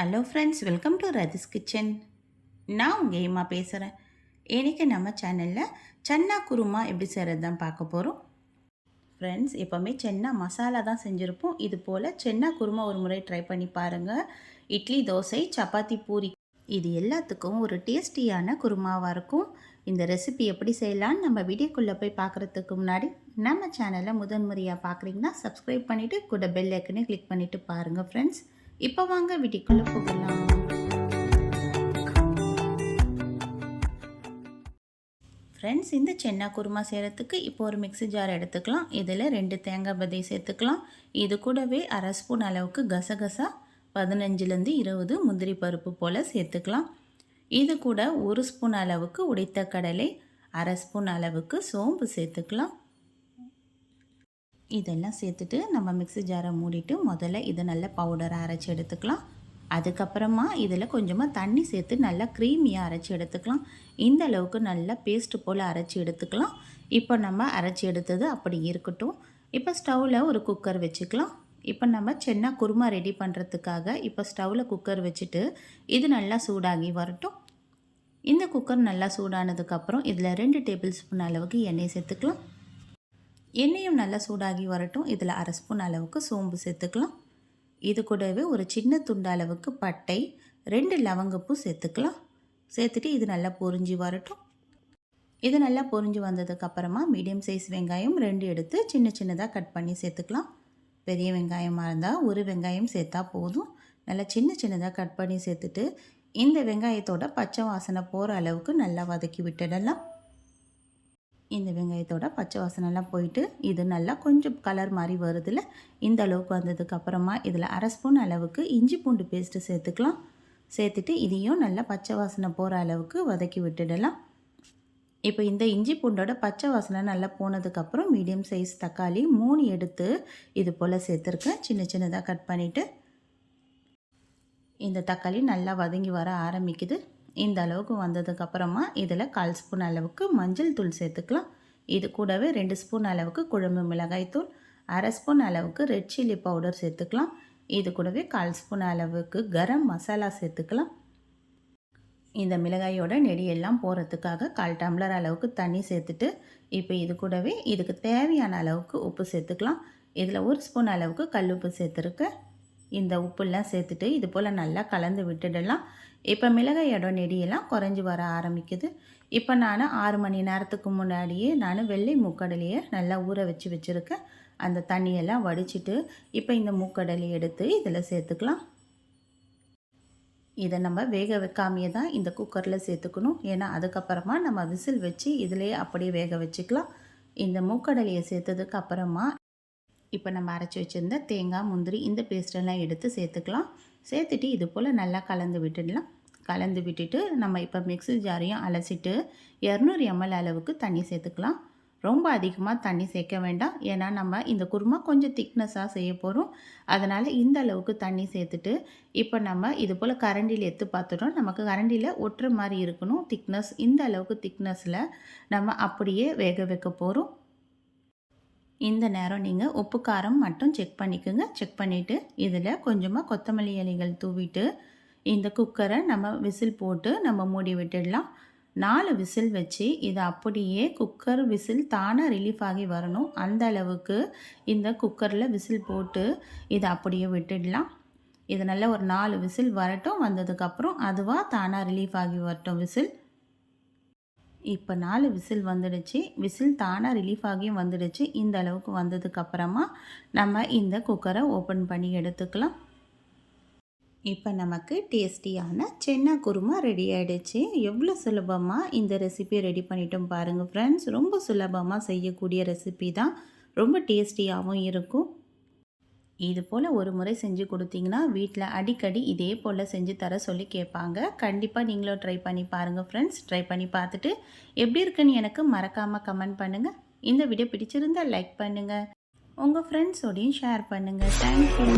Hello friends welcome to Rathi's kitchen நான் உங்கள் ஏமா பேசுகிறேன் இன்றைக்கி நம்ம சேனலில் சன்னா குருமா எப்படி செய்கிறது தான் பார்க்க போகிறோம் ஃப்ரெண்ட்ஸ் எப்போவுமே சென்னா மசாலா தான் செஞ்சுருப்போம். இது போல் சென்னா குருமா ஒரு முறை ட்ரை பண்ணி பாருங்கள் இட்லி தோசை சப்பாத்தி பூரி. இது எல்லாத்துக்கும் ஒரு டேஸ்டியான குருமாவாக இருக்கும். இந்த ரெசிபி எப்படி செய்யலான்னு நம்ம வீடியோக்குள்ளே போய் பார்க்குறதுக்கு முன்னாடி நம்ம சேனலை முதன்முறையாக பார்க்குறீங்கன்னா சப்ஸ்கிரைப் பண்ணிவிட்டு கூட பெல் ஐக்கனே கிளிக் பண்ணிவிட்டு பாருங்கள் ஃப்ரெண்ட்ஸ் இப்போ வாங்க வீட்டுக்குள்ளே போகலாம். ஃப்ரெண்ட்ஸ் இந்த சென்னா குருமா செய்கிறதுக்கு இப்போ ஒரு மிக்சி ஜார் எடுத்துக்கலாம். இதில் ரெண்டு தேங்காய் பதை சேர்த்துக்கலாம். இது கூடவே அரை ஸ்பூன் அளவுக்கு கசகசா பதினஞ்சுலேருந்து இருபது முந்திரி பருப்பு போல் சேர்த்துக்கலாம். இது கூட ஒரு ஸ்பூன் அளவுக்கு உடைத்த கடலை அரை ஸ்பூன் அளவுக்கு சோம்பு சேர்த்துக்கலாம். இதெல்லாம் சேர்த்துட்டு நம்ம மிக்ஸி ஜாரை மூடிட்டு முதல்ல இதை நல்ல பவுடரை அரைச்சி எடுத்துக்கலாம். அதுக்கப்புறமா இதில் கொஞ்சமாக தண்ணி சேர்த்து நல்லா க்ரீமியாக அரைச்சி எடுத்துக்கலாம். இந்த அளவுக்கு நல்லா பேஸ்ட்டு போல் அரைச்சி எடுத்துக்கலாம். இப்போ நம்ம அரைச்சி எடுத்தது அப்படி இருக்கட்டும். இப்போ ஸ்டவ்வில் ஒரு குக்கர் வச்சுக்கலாம். இப்போ நம்ம சென்னா குருமா ரெடி பண்ணுறதுக்காக இப்போ ஸ்டவ்வில் குக்கர் வச்சுட்டு இது நல்லா சூடாகி வரட்டும். இந்த குக்கர் நல்லா சூடானதுக்கப்புறம் இதில் ரெண்டு டேபிள் ஸ்பூன் அளவுக்கு எண்ணெய் சேர்த்துக்கலாம். எண்ணெயும் நல்லா சூடாகி வரட்டும். இதில் அரை ஸ்பூன் அளவுக்கு சோம்பு சேர்த்துக்கலாம். இது கூடவே ஒரு சின்ன துண்டு அளவுக்கு பட்டை ரெண்டு லவங்கப்பூ சேர்த்துக்கலாம். சேர்த்துட்டு இது நல்லா பொரிஞ்சு வரட்டும். இது நல்லா பொரிஞ்சு வந்ததுக்கப்புறமா மீடியம் சைஸ் வெங்காயம் ரெண்டு எடுத்து சின்ன சின்னதாக கட் பண்ணி சேர்த்துக்கலாம். பெரிய வெங்காயமாக இருந்தால் ஒரு வெங்காயம் சேர்த்தா போதும். நல்லா சின்ன சின்னதாக கட் பண்ணி சேர்த்துட்டு இந்த வெங்காயத்தோட பச்சை வாசனை போகிற அளவுக்கு நல்லா வதக்கி விட்டுடலாம். இந்த வெங்காயத்தோட பச்சை வாசனைலாம் போயிட்டு இது நல்லா கொஞ்சம் கலர் மாதிரி வருதுல இந்த அளவுக்கு வந்ததுக்கு அப்புறமா இதில் அரை ஸ்பூன் அளவுக்கு இஞ்சி பூண்டு பேஸ்ட்டு சேர்த்துக்கலாம். சேர்த்துட்டு இதையும் நல்லா பச்சை வாசனை போகிற அளவுக்கு வதக்கி விட்டுடலாம். இப்போ இந்த இஞ்சி பூண்டோட பச்சை வாசனை நல்லா போனதுக்கப்புறம் மீடியம் சைஸ் தக்காளி மூணு எடுத்து இது போல் சேர்த்துருக்கேன். சின்ன சின்னதாக கட் பண்ணிவிட்டு இந்த தக்காளி நல்லா வதங்கி வர ஆரம்பிக்குது. இந்த அளவுக்கு வந்ததுக்கப்புறமா இதில் கால் ஸ்பூன் அளவுக்கு மஞ்சள் தூள் சேர்த்துக்கலாம். இது கூடவே ரெண்டு ஸ்பூன் அளவுக்கு குழம்பு மிளகாய் தூள் அரை ஸ்பூன் அளவுக்கு ரெட் சில்லி பவுடர் சேர்த்துக்கலாம். இது கூடவே கால் ஸ்பூன் அளவுக்கு கரம் மசாலா சேர்த்துக்கலாம். இந்த மிளகாயோட நெடியெல்லாம் போகிறதுக்காக கால் டம்ளர் அளவுக்கு தண்ணி சேர்த்துட்டு இப்போ இது கூடவே இதுக்கு தேவையான அளவுக்கு உப்பு சேர்த்துக்கலாம். இதில் ஒரு ஸ்பூன் அளவுக்கு கல் உப்பு சேர்த்துருக்கேன். இந்த உப்புலாம் சேர்த்துட்டு இது போல் நல்லா கலந்து விட்டுடலாம். இப்போ மிளகாயோட நெடியெல்லாம் குறைஞ்சி வர ஆரம்பிக்குது. இப்போ நான் ஆறு மணி நேரத்துக்கு முன்னாடியே நான் வெள்ளை மூக்கடலையை நல்லா ஊற வச்சு வச்சுருக்கேன். அந்த தண்ணியெல்லாம் வடிச்சிட்டு இப்போ இந்த மூக்கடலையை எடுத்து இதில் சேர்த்துக்கலாம். இதை நம்ம வேக வைக்காமையே தான் இந்த குக்கரில் சேர்த்துக்கணும். ஏன்னா அதுக்கப்புறமா நம்ம விசில் வச்சு இதிலே அப்படியே வேக வச்சுக்கலாம். இந்த மூக்கடலையை சேர்த்ததுக்கு அப்புறமா இப்போ நம்ம அரைச்சி வச்சுருந்த தேங்காய் முந்திரி இந்த பேஸ்டெல்லாம் எடுத்து சேர்த்துக்கலாம். சேர்த்துட்டு இது போல் நல்லா கலந்து விட்டுடலாம். கலந்து விட்டுட்டு நம்ம இப்போ மிக்ஸி ஜாரையும் அலசிட்டு இரநூறு எம்எல் அளவுக்கு தண்ணி சேர்த்துக்கலாம். ரொம்ப அதிகமாக தண்ணி சேர்க்க வேண்டாம். ஏன்னா நம்ம இந்த குருமா கொஞ்சம் திக்னஸாக செய்ய போகிறோம் அதனால் இந்த அளவுக்கு தண்ணி சேர்த்துட்டு இப்போ நம்ம இது போல் கரண்டியில் எடுத்து பார்த்துட்டோம். நமக்கு கரண்டியில் ஒட்டுற மாதிரி இருக்கணும். திக்னஸ் இந்த அளவுக்கு திக்னஸில் நம்ம அப்படியே வேக வைக்க போகிறோம் இந்த நேரம் நீங்கள் உப்பு காரம் மட்டும் செக் பண்ணிக்கோங்க. செக் பண்ணிவிட்டு இதில் கொஞ்சமாக கொத்தமல்லி இலைகள் தூவிட்டு இந்த குக்கரை நம்ம விசில் போட்டு நம்ம மூடி விட்டுடலாம். நாலு விசில் வச்சு இதை அப்படியே குக்கர் விசில் தானாக ரிலீஃப் ஆகி வரணும். அந்த அளவுக்கு இந்த குக்கரில் விசில் போட்டு இதை அப்படியே விட்டுடலாம். இது நல்ல ஒரு நாலு விசில் வரட்டும் வந்ததுக்கப்புறம் அதுவாக தானாக ரிலீஃப் ஆகி வரட்டும் விசில். இப்போ நாலு விசில் வந்துடுச்சு. விசில் தானாக ரிலீஃப் ஆகியும் வந்துடுச்சு. இந்த அளவுக்கு வந்ததுக்கப்புறமா நம்ம இந்த குக்கரை ஓப்பன் பண்ணி எடுத்துக்கலாம். இப்போ நமக்கு டேஸ்டியான சென்னா குருமா ரெடி ஆகிடுச்சு எவ்வளோ சுலபமாக இந்த ரெசிபி ரெடி பண்ணிட்டோம் பாருங்கள் ஃப்ரெண்ட்ஸ் ரொம்ப சுலபமாக செய்யக்கூடிய ரெசிபி தான். ரொம்ப டேஸ்டியாகவும் இருக்கும். இது போல் ஒரு முறை செஞ்சு கொடுத்தீங்கன்னா வீட்டில் அடிக்கடி இதே போல் செஞ்சு தர சொல்லி கேட்பாங்க. கண்டிப்பாக நீங்களும் ட்ரை பண்ணி பாருங்கள் ஃப்ரெண்ட்ஸ் ட்ரை பண்ணி பார்த்துட்டு எப்படி இருக்குன்னு எனக்கு மறக்காமல் கமெண்ட் பண்ணுங்கள் இந்த வீடியோ பிடிச்சிருந்தால் லைக் பண்ணுங்கள் உங்கள் ஃப்ரெண்ட்ஸோடையும் ஷேர் பண்ணுங்கள் தேங்க்யூ